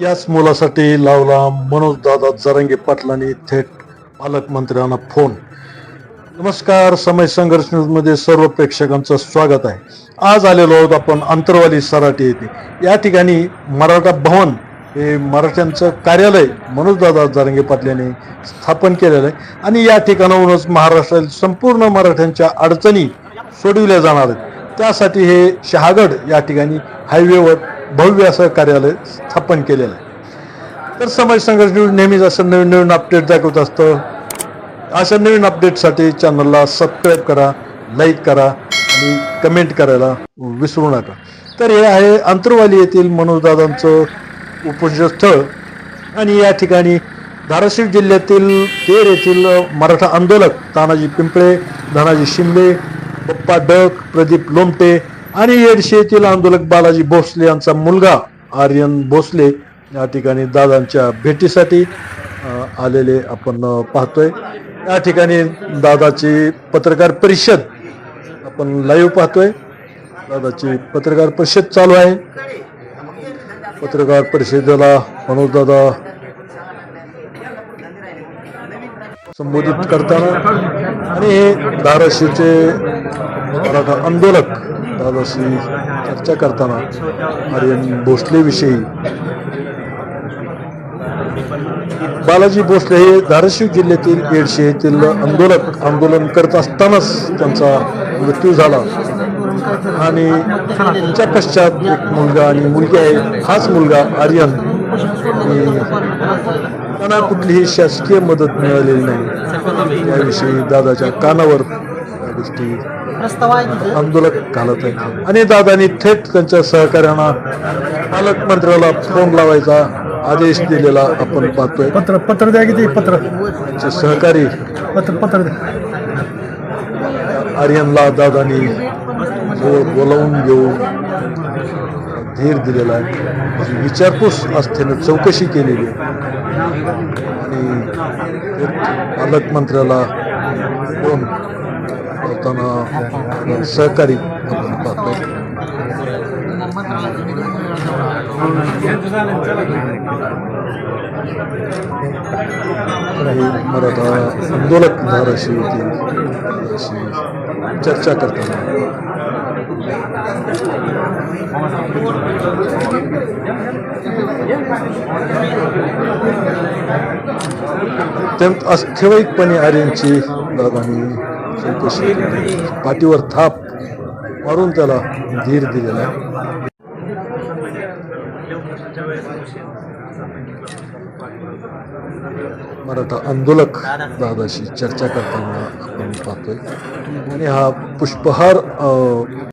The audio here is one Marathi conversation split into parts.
याच मुलासाठी लावला मनोजदादा जरंगे पाटलांनी थेट पालकमंत्र्यांना फोन. नमस्कार समय संघर्ष न्यूजमध्ये सर्व प्रेक्षकांचं स्वागत आहे. आज आलेलो आहोत आपण अंतरवाली सराटी येथे. या ठिकाणी मराठा भवन हे मराठ्यांचं कार्यालय मनोजदादा जारंगे पाटील यांनी स्थापन केलेलं आहे. आणि या ठिकाणाहूनच महाराष्ट्रातील संपूर्ण मराठ्यांच्या अडचणी सोडविल्या जाणार आहेत. त्यासाठी हे शहागड या ठिकाणी हायवेवर भव्य असं कार्यालय स्थापन केलेलं आहे. तर समाज संघर्ष न्यूज नेहमीच असं नवीन नवीन अपडेट दाखवत असतं. अशा नवीन अपडेटसाठी चॅनलला सबस्क्राईब करा लाईक करा आणि कमेंट करायला विसरू नका. तर हे आहे अंतरवाली येथील मनोजदादांचं उपोषण स्थळ. आणि या ठिकाणी धाराशिव जिल्ह्यातील तेर येथील मराठा आंदोलक तानाजी पिंपळे धनाजी शिंदे पप्पा डक प्रदीप लोमटे आणि येडशे येथील आंदोलक बालाजी भोसले यांचा मुलगा आर्यन भोसले या ठिकाणी दादांच्या भेटीसाठी आलेले आपण पाहतोय. या ठिकाणी दादाची पत्रकार परिषद आपण लाईव्ह पाहतोय. दादाची पत्रकार परिषद चालू आहे. पत्रकार परिषदेला मनोज दादा संबोधित करताना आणि हे धाराशिवचे मराठा आंदोलक दादाशी चर्चा करताना आर्यन भोसलेविषयी बालाजी भोसले हे धाराशिव जिल्ह्यातील येडशे येथील आंदोलक आंदोलन करत असतानाच त्यांचा मृत्यू झाला. आणि त्यांच्या पश्चात एक मुलगा आणि मुलगी आहे. हाच मुलगा आर्यन. आणि त्यांना कुठलीही शासकीय मदत मिळालेली नाही. याविषयी दादाच्या कानावर गोष्टी आंदोलक घालत आहे. आणि दादानी थेट त्यांच्या सहकार्यांना पालकमंत्र्याला फोन लावायचा आदेश दिलेला आपण पाहतोय. पत्र पत्र द्या किती? पत्र. सहकारी पत्र पत्र द्या. आर्यनला दादानी बोलावून घेऊन धीर दिलेला आहे. विचारपूस असतेनं चौकशी केलेली आहे. आणि पालकमंत्र्याला फोन करताना सहकारी काही मराठा आंदोलक धाराशिव होती अशी चर्चा करताना अत्यंत अस्थैवाईकपणे आर्यांची दादानी पाठीवर थाप मारून त्याला धीर दिलेला आहे. मराठा आंदोलक दादाशी चर्चा करताना आपण पाहतोय. आणि हा पुष्पहार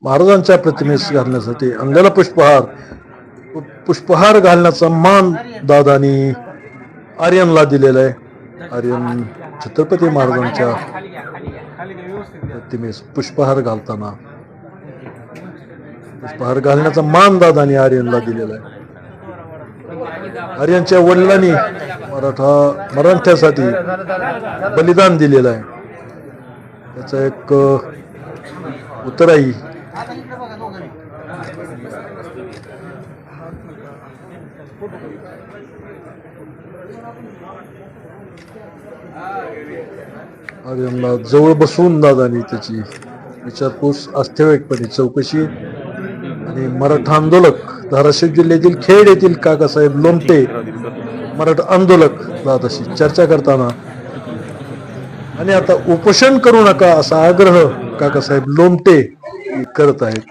महाराजांच्या प्रतिमेस घालण्यासाठी आणलेला पुष्पहार पुष्पहार घालण्याचा मान दादानी आर्यनला दिलेला आहे. आर्यन छत्रपती महाराजांच्या प्रतिमेस पुष्पहार घालताना पुष्पहार घालण्याचा मान दादानी आर्यनला दिलेला आहे आर्यनच्या वडिलांनी मराठा मराठ्यासाठी बलिदान दिलेलं आहे त्याचं एक अ, अरे आर्यांना जवळ बसवून दादानी त्याची विचारपूस अस्थैवाईकपणे चौकशी आणि मराठा आंदोलक धाराशिव जिल्ह्यातील खेड येथील काकासाहेब लोमटे मराठा आंदोलक दादाशी चर्चा करताना. आणि आता उपोषण करू नका असा आग्रह काकासाहेब लोमटे करत आहेत.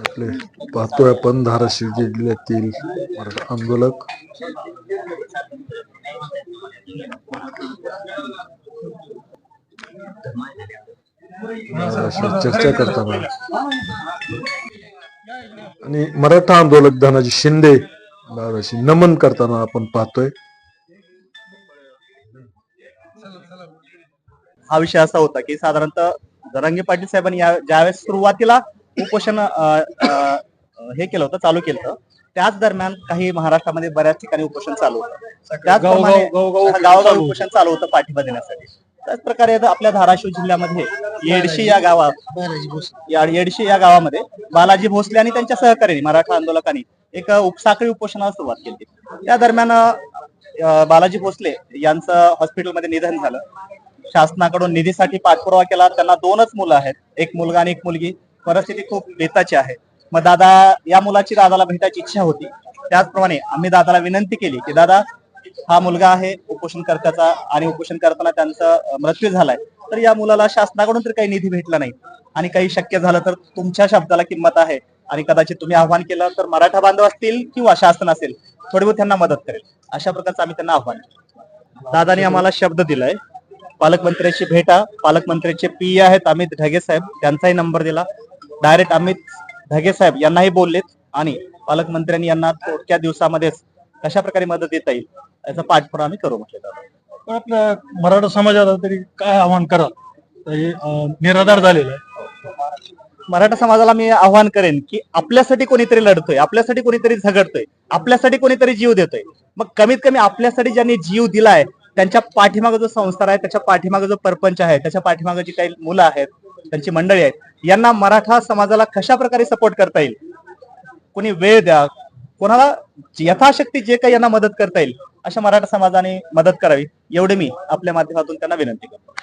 आपले पाहतोय आपण धाराशिव जिल्ह्यातील मराठा आंदोलक. चर्चा करताना. आणि मराठा आंदोलक धनाजी शिंदे दादाशी नमन करताना आपण पाहतोय. हा विषय असा होता की साधारणतः जरांगे पाटील साहेबांनी या ज्यावेळेस सुरुवातीला उपोषण हे केलं होतं चालू केलं होतं त्याच दरम्यान काही महाराष्ट्रामध्ये बऱ्याच ठिकाणी उपोषण चालू होतं. त्याचप्रमाणे गावोगाव उपोषण चालू होतं पाठिंबा देण्यासाठी. त्याच प्रकारे आता आपल्या धाराशिव जिल्ह्यामध्ये येडशी या गावात या येडशी या गावामध्ये बालाजी भोसले आणि त्यांच्या सहकार्याने मराठा आंदोलकांनी एक उपसाखळी उपोषणाला सुरुवात केली. त्या दरम्यान बालाजी भोसले यांचं हॉस्पिटलमध्ये निधन झालं. शासनाकडून निधीसाठी पाठपुरावा केला. त्यांना दोनच मुलं आहेत. एक मुलगा आणि एक मुलगी. परिस्थिती खूप बेताची आहे. मग दादा या मुलाची दादाला भेटायची इच्छा होती. त्याचप्रमाणे आम्ही दादाला विनंती केली की दादा हा मुलगा आहे उपोषणकर्त्याचा आणि उपोषण करताना त्यांचा मृत्यू झालाय. तर या मुलाला शासनाकडून तर काही निधी भेटला नाही. आणि काही शक्य झालं तर तुमच्या शब्दाला किंमत आहे. आणि कदाचित तुम्ही आव्हान केलं तर मराठा बांधव असतील किंवा शासन असेल थोडी बहुत त्यांना मदत करेल. अशा प्रकारचं आम्ही त्यांना आव्हान केलं. दादानी आम्हाला शब्द दिलाय. पालकमंत्र्याची भेटा पालकमंत्र्याचे पी आहेत अमित ढगे साहेब त्यांचाही नंबर दिला. डायरेक्ट अमित ढगे साहेब यांनाही बोललेत आणि पालकमंत्र्यांनी यांना थोडक्या दिवसामध्येच कशा प्रकारे मदत देता येईल? याचा पाठपुरा आम्ही करू म्हटलं पण आपल्या मराठा समाजाला तरी काय आव्हान करा तर हे अं, निराधार झालेलं आहे. मराठा समाजाला मी आव्हान करेन की आपल्यासाठी कोणीतरी लढतोय आपल्यासाठी कोणीतरी झगडतोय आपल्यासाठी कोणीतरी जीव देतोय. मग कमीत कमी आपल्यासाठी ज्यांनी जीव दिलाय त्यांच्या पाठीमागे जो संसार आहे त्याच्या पाठीमागे जो परपंच आहे त्याच्या पाठीमागे जी काही मुलं आहेत त्यांची मंडळी आहेत यांना मराठा समाजाला कशा प्रकारे सपोर्ट करता येईल? कोणी वेळ द्या कोणाला यथाशक्ती जे काही यांना मदत करता येईल अशा मराठा समाजाने मदत करावी एवढे मी आपल्या माध्यमातून त्यांना विनंती करतो.